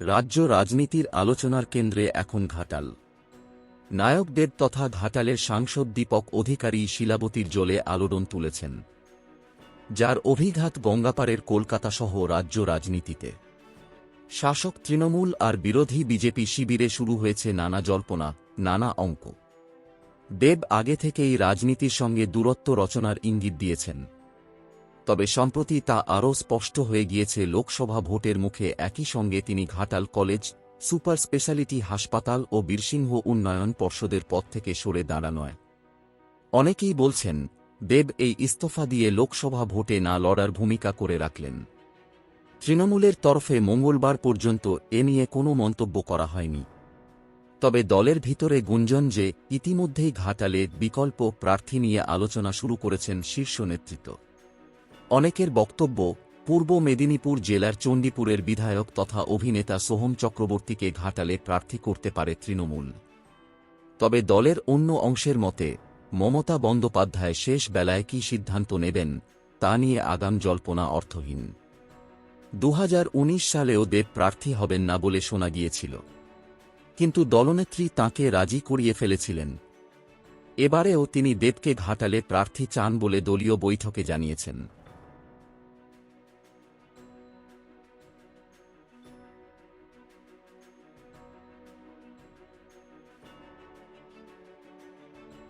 রাজ্য রাজনীতির আলোচনার কেন্দ্রে এখন ঘাটাল। নায়কদের তথা ঘাটালের সাংসদ দীপক অধিকারী শিলাবতীর জলে আলোড়ন তুলেছেন। যার অভিঘাত গঙ্গাপাড়ের কলকাতা সহ রাজ্য রাজনীতিতে। শাসক তৃণমূল আর বিরোধী বিজেপি শিবিরে শুরু হয়েছে নানা জল্পনা, নানা অঙ্ক। দেব আগে থেকেই রাজনীতির সঙ্গে দূরত্ব রচনার ইঙ্গিত দিয়েছেন। তবে সম্প্রতি তা আরও স্পষ্ট হয়ে গিয়েছে, লোকসভা ভোটের মুখে একই সঙ্গে তিনি ঘাটাল কলেজ, সুপার স্পেশালিটি হাসপাতাল ও বীরসিংহ উন্নয়ন পর্ষদের পদ থেকে সরে দাঁড়ানোয়। অনেকেই বলছেন, দেব এই ইস্তফা দিয়ে লোকসভা ভোটে না লড়ার ভূমিকা করে রাখলেন। তৃণমূলের তরফে মঙ্গলবার পর্যন্ত এ নিয়ে কোনো মন্তব্য করা হয়নি। তবে দলের ভিতরে গুঞ্জন যে ইতিমধ্যেই ঘাটালে বিকল্প প্রার্থী নিয়ে আলোচনা শুরু করেছেন শীর্ষ নেতৃত্ব। অনেকের বক্তব্য, পূর্ব মেদিনীপুর জেলার চণ্ডীপুরের বিধায়ক তথা অভিনেতা সোহম চক্রবর্তীকে ঘাটালে প্রার্থী করতে পারে তৃণমূল। তবে দলের অন্য অংশের মতে, মমতা বন্দ্যোপাধ্যায় শেষ বেলায় কী সিদ্ধান্ত নেবেন, তা নিয়ে আগাম জল্পনা অর্থহীন। দু হাজার উনিশ সালেও দেব প্রার্থী হবেন না বলে শোনা গিয়েছিল। কিন্তু দলনেত্রী তাঁকে রাজি করিয়ে ফেলেছিলেন। এবারেও তিনি দেবকে ঘাটালে প্রার্থী চান বলে দলীয় বৈঠকে জানিয়েছেন।